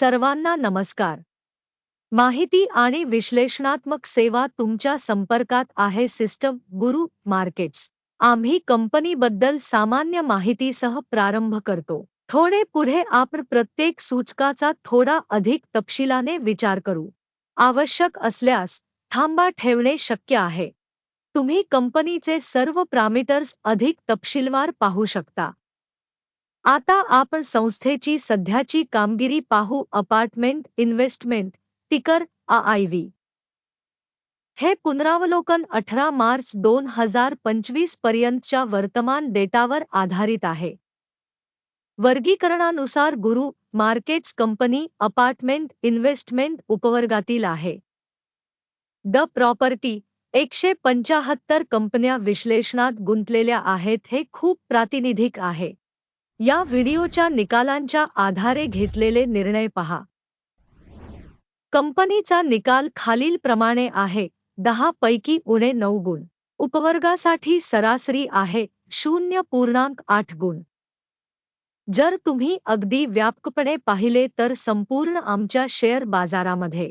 सर्वांना नमस्कार. माहिती आणि विश्लेषणात्मक सेवा तुमच्या संपर्कात आहे सिस्टम गुरु मार्केट्स. आम्ही कंपनीबद्दल सामान्य माहितीसह प्रारंभ करतो. थोडे पुढे आपण प्रत्येक सूचकाचा थोडा अधिक तपशिलाने विचार करू. आवश्यक असल्यास थांबा ठेवणे शक्य आहे. तुम्ही कंपनीचे सर्व पॅरामीटर्स अधिक तपशीलवार पाहू शकता. आता आपण संस्थेची सध्याची कामगिरी पाहू अपार्टमेंट इन्व्हेस्टमेंट टिकर आयव्ही हे पुनरावलोकन अठरा मार्च दोन हजार पंचवीस पर्यंतच्या वर्तमान डेटावर आधारित आहे. वर्गीकरणानुसार Guru markets company apartment investment उपवर्गातील आहे. द प्रॉपर्टी एकशे पंचाहत्तर कंपन्या विश्लेषणात गुंतलेल्या आहेत हे खूप प्रातिनिधिक आहे. या व्हिडिओच्या निकालांच्या आधारे घेतलेले निर्णय पहा. कंपनीचा निकाल खालीलप्रमाणे आहे दहा पैकी उणे नऊ गुण. उपवर्गासाठी सरासरी आहे शून्य पूर्णांक आठ गुण. जर तुम्ही अगदी व्यापकपणे पाहिले तर संपूर्ण आमच्या शेअर बाजारामध्ये.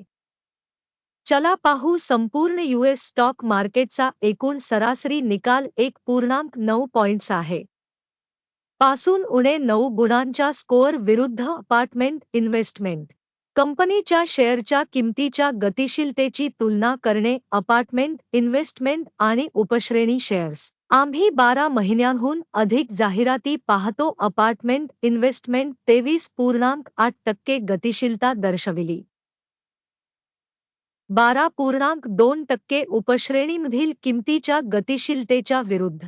चला पाहू संपूर्ण यूएस स्टॉक मार्केटचा एकूण सरासरी निकाल एक पूर्णांक नऊ पॉइंट्स आहे. पासून उणे नऊ गुणांच्या स्कोअर विरुद्ध अपार्टमेंट इन्व्हेस्टमेंट. कंपनीच्या शेअरच्या किमतीच्या गतिशीलतेची तुलना करणे अपार्टमेंट इन्व्हेस्टमेंट आणि उपश्रेणी शेअर्स. आम्ही बारा महिन्यांहून अधिक जाहिराती पाहतो अपार्टमेंट इन्व्हेस्टमेंट तेवीस पूर्णांक आठ टक्के गतिशीलता दर्शविली. बारा पूर्णांक दोन टक्के उपश्रेणीमधील किमतीच्या गतिशीलतेच्या विरुद्ध.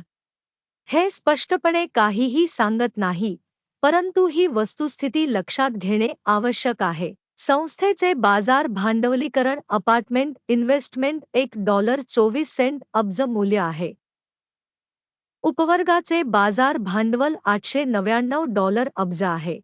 हे स्पष्टपणे काहीही सांगत नाही परंतु ही वस्तुस्थिती लक्षात घेणे आवश्यक आहे. संस्थेचे बाजार भांडवलीकरण अपार्टमेंट इन्व्हेस्टमेंट एक डॉलर चोवीस सेंट अब्ज मूल्य आहे. उपवर्गाचे बाजार भांडवल आठशे नव्याण्णव डॉलर अब्ज आहे.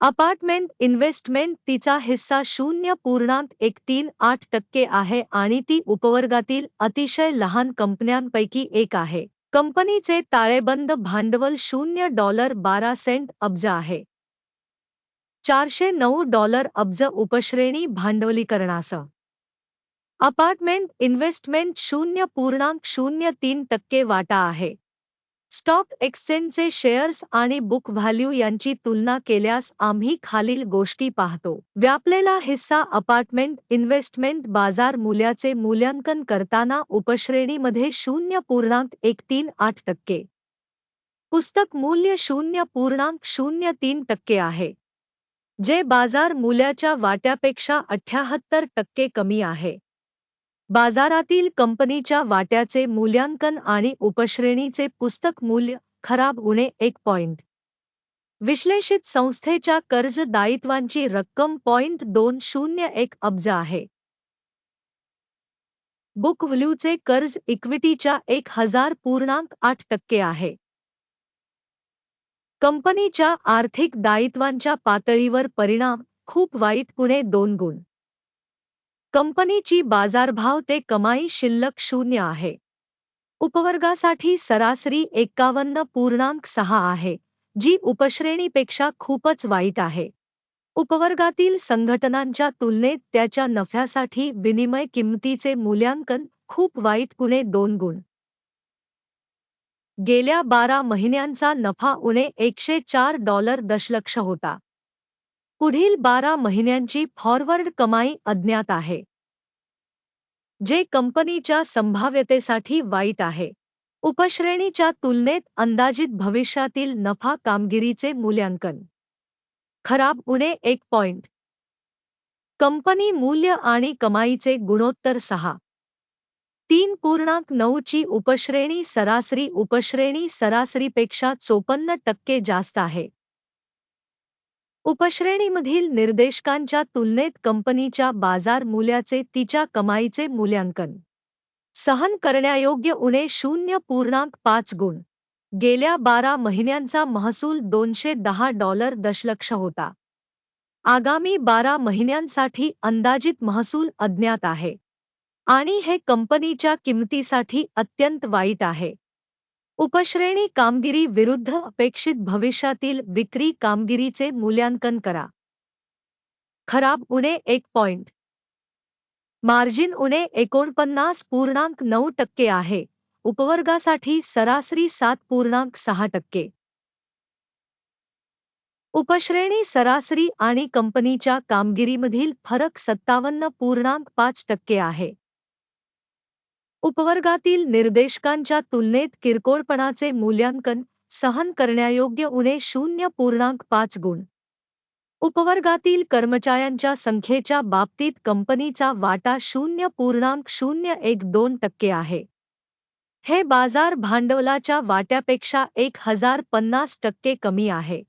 अपार्टमेंट इन्व्हेस्टमेंट तिचा हिस्सा शून्य पूर्णांक एक तीन आठ टक्के आहे आणि ती उपवर्गातील अतिशय लहान कंपन्यांपैकी एक आहे. कंपनीचे ताळेबंद भांडवल शून्य डॉलर बारा सेंट अब्ज आहे. चारशे नऊ डॉलर अब्ज उपश्रेणी भांडवलीकरणासह. अपार्टमेंट इन्व्हेस्टमेंट शून्य पूर्णांक शून्य तीन टक्के वाटा आहे. स्टॉक एक्सचेंजचे शेअर्स आणि बुक व्हॅल्यू यांची तुलना केल्यास आम्ही खालील गोष्टी पाहतो. व्यापलेला हिस्सा अपार्टमेंट इन्व्हेस्टमेंट बाजार मूल्याचे मूल्यांकन करताना उपश्रेणीमध्ये शून्य पूर्णांक एक तीन आठ टक्के. पुस्तक मूल्य शून्य पूर्णांक शून्य तीन टक्के आहे. जे बाजार मूल्याच्या वाट्यापेक्षा अठ्याहत्तर टक्के कमी आहे. बाजारातील कंपनीच्या वाट्याचे मूल्यांकन आणि उपश्रेणीचे पुस्तक मूल्य खराब होणे एक पॉइंट. विश्लेषित संस्थेच्या कर्ज दायित्वांची रक्कम पॉइंट दोन शून्य एक अब्ज आहे. बुक व्हॅल्यूचे कर्ज इक्विटीच्या एक हजार पूर्णांक आठ टक्के आहे. कंपनीच्या आर्थिक दायित्वांच्या पातळीवर परिणाम खूप वाईट पुणे दोन गुण. कंपनीची बाजारभाव ते कमाई शिल्लक शून्य आहे. उपवर्गासाठी सरासरी एक्कावन्न पूर्णांक सहा आहे जी उपश्रेणीपेक्षा खूपच वाईट आहे. उपवर्गातील संघटनांच्या तुलनेत त्याच्या नफ्यासाठी विनिमय किंमतीचे मूल्यांकन खूप वाईट पुणे दोन गुण. गेल्या बारा महिन्यांचा नफा उणे एकशे चार डॉलर दशलक्ष होता. पुढील बारा महिन्यांची फॉरवर्ड कमाई अज्ञात आहे जे कंपनीच्या संभाव्यतेसाठी वाईट आहे. उपश्रेणीच्या तुलनेत अंदाजित भविष्यातील नफा कामगिरीचे मूल्यांकन. खराब उणे एक पॉइंट. कंपनी मूल्य आणि कमाईचे गुणोत्तर सहा. तीन पूर्णांक नऊची उपश्रेणी सरासरी उपश्रेणी सरासरीपेक्षा चोपन्न टक्के जास्त आहे. उपश्रेणीमधील निर्देशकांच्या तुलनेत कंपनीच्या बाजार मूल्याचे तिच्या कमाईचे मूल्यांकन. सहन करण्यायोग्य उणे शून्य पूर्णांक पाच गुण. गेल्या बारा महिन्यांचा महसूल दोनशे दहा डॉलर दशलक्ष होता. आगामी बारा महिन्यांसाठी अंदाजित महसूल अज्ञात आहे. आणि हे कंपनीच्या किंमतीसाठी अत्यंत वाईट आहे. उपश्रेणी कामगिरी विरुद्ध अपेक्षित भविष्यातील विक्री कामगिरीचे मूल्यांकन करा. खराब उणे एक पॉइंट. मार्जिन उणे एकोणपन्नास पूर्णांक नऊ टक्के आहे. उपवर्गासाठी सरासरी सात पूर्णांक सहा टक्के. उपश्रेणी सरासरी आणि कंपनीच्या कामगिरीमधील फरक सत्तावन्न पूर्णांक पाच टक्के आहे. उपवर्गातील निर्देशकांच्या तुलनेत किरकोळपणाचे मूल्यांकन सहन करण्यायोग्य उणे शून्य पूर्णांक पाच गुण. उपवर्गातील कर्मचाऱ्यांच्या संख्येच्या बाबतीत कंपनीचा वाटा शून्य पूर्णांक शून्य एक दोन टक्के आहे. हे बाजार भांडवलाच्या वाट्यापेक्षा एक हजार पन्नास टक्के कमी आहे.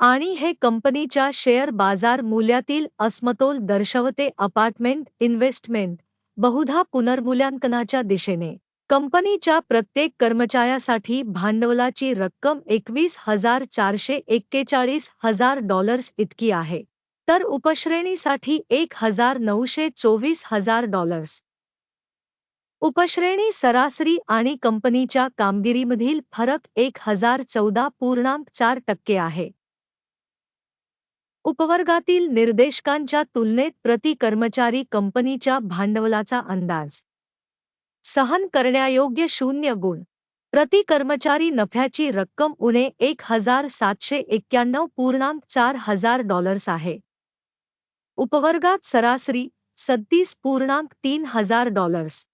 आणि हे कंपनीच्या शेअर बाजार मूल्यातील असमतोल दर्शवते अपार्टमेंट इन्व्हेस्टमेंट बहुधा पुनर्मूल्यांकनाच्या दिशेने. कंपनीच्या प्रत्येक कर्मचाऱ्यासाठी भांडवलाची रक्कम एकवीस हजार चारशे एक्केचाळीस हजार डॉलर्स इतकी आहे. तर उपश्रेणीसाठी एक हजार नऊशे चोवीस हजार डॉलर्स. उपश्रेणी सरासरी आणि कंपनीच्या कामगिरीमधील फरक एक हजार चौदा पूर्णांक चार टक्के आहे. उपवर्गातील निर्देशकांच्या तुलनेत प्रति कर्मचारी कंपनीच्या भांडवलाचा अंदाज. सहन करण्यायोग्य शून्य गुण. प्रति कर्मचारी नफ्याची रक्कम उणे एक हजार सातशे एक्क्याण्णव पूर्णांक चार हजार डॉलर्स आहे. उपवर्गात सरासरी सत्तीस पूर्णांक तीन हजार डॉलर्स.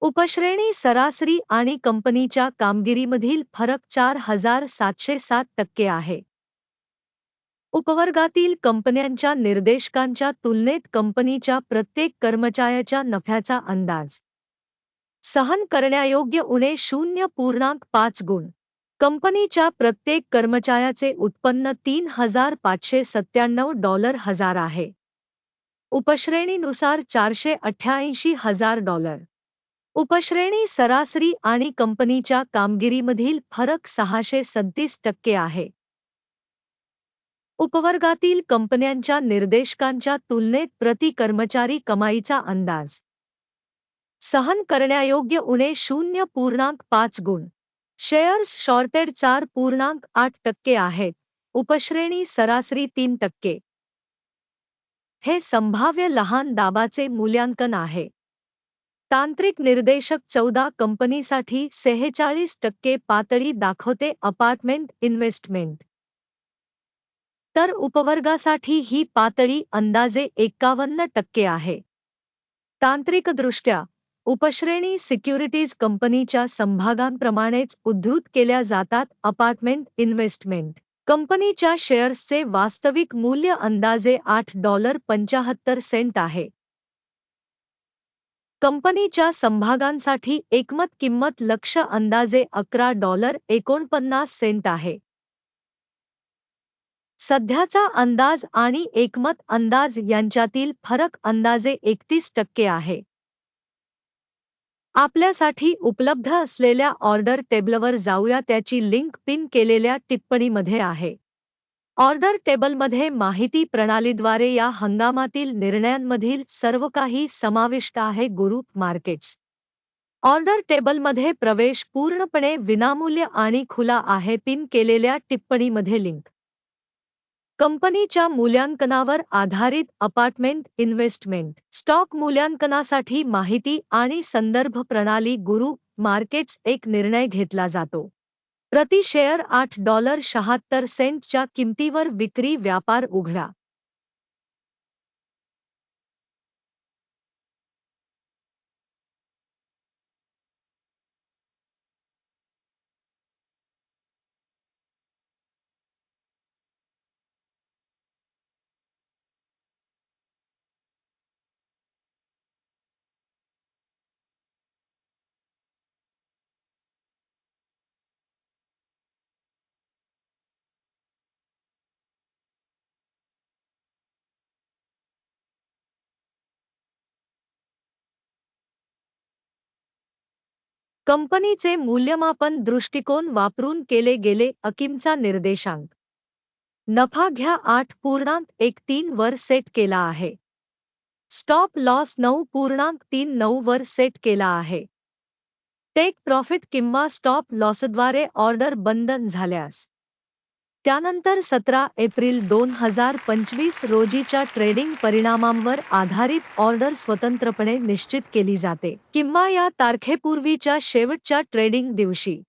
उपश्रेणी सरासरी आणि कंपनीच्या कामगिरीमधील फरक चार हजार सातशे सात टक्के आहे. उपवर्गातील कंपन्यांच्या निर्देशकांच्या तुलनेत कंपनीच्या प्रत्येक कर्मचाऱ्याच्या नफ्याचा अंदाज. सहन करण्यायोग्य उणे शून्य पूर्णांक पाच गुण. कंपनीच्या प्रत्येक कर्मचाऱ्याचे उत्पन्न तीन हजार पाचशे सत्त्याण्णव डॉलर हजार आहे. उपश्रेणीनुसार चारशे अठ्ठ्याऐंशी हजार डॉलर. उपश्रेणी सरासरी आणि कंपनीच्या कामगिरीमधील फरक सहाशे सत्तीस टक्के आहे. उपवर्गातील कंपन्यांच्या निर्देशकांच्या तुलनेत प्रति कर्मचारी कमाईचा अंदाज. सहन करण्यायोग्य उणे शून्य पूर्णांक पाच गुण. शेअर्स शॉर्टेड चार पूर्णांक आठ टक्के आहेत. उपश्रेणी सरासरी तीन टक्के. हे संभाव्य लहान दाबाचे मूल्यांकन आहे. तांत्रिक निर्देशक चौदा कंपनीसाठी सेहेचाळीस टक्के पातळी दाखवते अपार्टमेंट इन्व्हेस्टमेंट. तर उपवर्गासाठी ही पातळी अंदाजे एक्कावन्न टक्के आहे. तांत्रिकदृष्ट्या उपश्रेणी सिक्युरिटीज कंपनीच्या संभागांप्रमाणेच उद्धृत केल्या जातात अपार्टमेंट इन्व्हेस्टमेंट. कंपनीच्या शेअर्सचे वास्तविक मूल्य अंदाजे आठ डॉलर पंचाहत्तर सेंट आहे. कंपनीच्या संभागांसाठी एकमत किंमत लक्ष अंदाजे अकरा डॉलर एकोणपन्नास सेंट आहे. सध्याचा अंदाज आणि एकमत अंदाज यांच्यातील फरक अंदाजे एकतीस टक्के आहे. आपल्यासाठी उपलब्ध असलेल्या ऑर्डर टेबलवर जाऊया त्याची लिंक पिन केलेल्या टिप्पणीमध्ये आहे. ऑर्डर टेबलमध्ये माहिती प्रणालीद्वारे या हंगामातील निर्णयांमधील सर्व काही समाविष्ट आहे ग्रुप मार्केट्स. ऑर्डर टेबलमध्ये प्रवेश पूर्णपणे विनामूल्य आणि खुला आहे पिन केलेल्या टिप्पणीमध्ये लिंक. कंपनीच्या मूल्यांकनावर आधारित अपार्टमेंट इन्व्हेस्टमेंट. स्टॉक मूल्यांकनासाठी माहिती आणि संदर्भ प्रणाली गुरु मार्केट्स एक निर्णय घेतला जातो. प्रति शेअर आठ डॉलर शहात्तर सेंटच्या किमतीवर विक्री व्यापार उघडा. कंपनीचे मूल्यमापन दृष्टिकोन वापरून केले गेले अकिमचा निर्देशांक. नफा घ्या आठ पूर्णांक एक तीन वर सेट केला आहे. स्टॉप लॉस नऊ पूर्णांक तीन नऊ वर सेट केला आहे. टेक प्रॉफिट किंवा स्टॉप लॉसद्वारे ऑर्डर बंधन झाल्यास त्यानंतर सतरा एप्रिल दोन हजार पंचवीस रोजीच्या ट्रेडिंग परिणामांवर आधारित ऑर्डर स्वतंत्रपणे निश्चित केली जाते. किंवा या तारखेपूर्वीच्या शेवटच्या ट्रेडिंग दिवशी.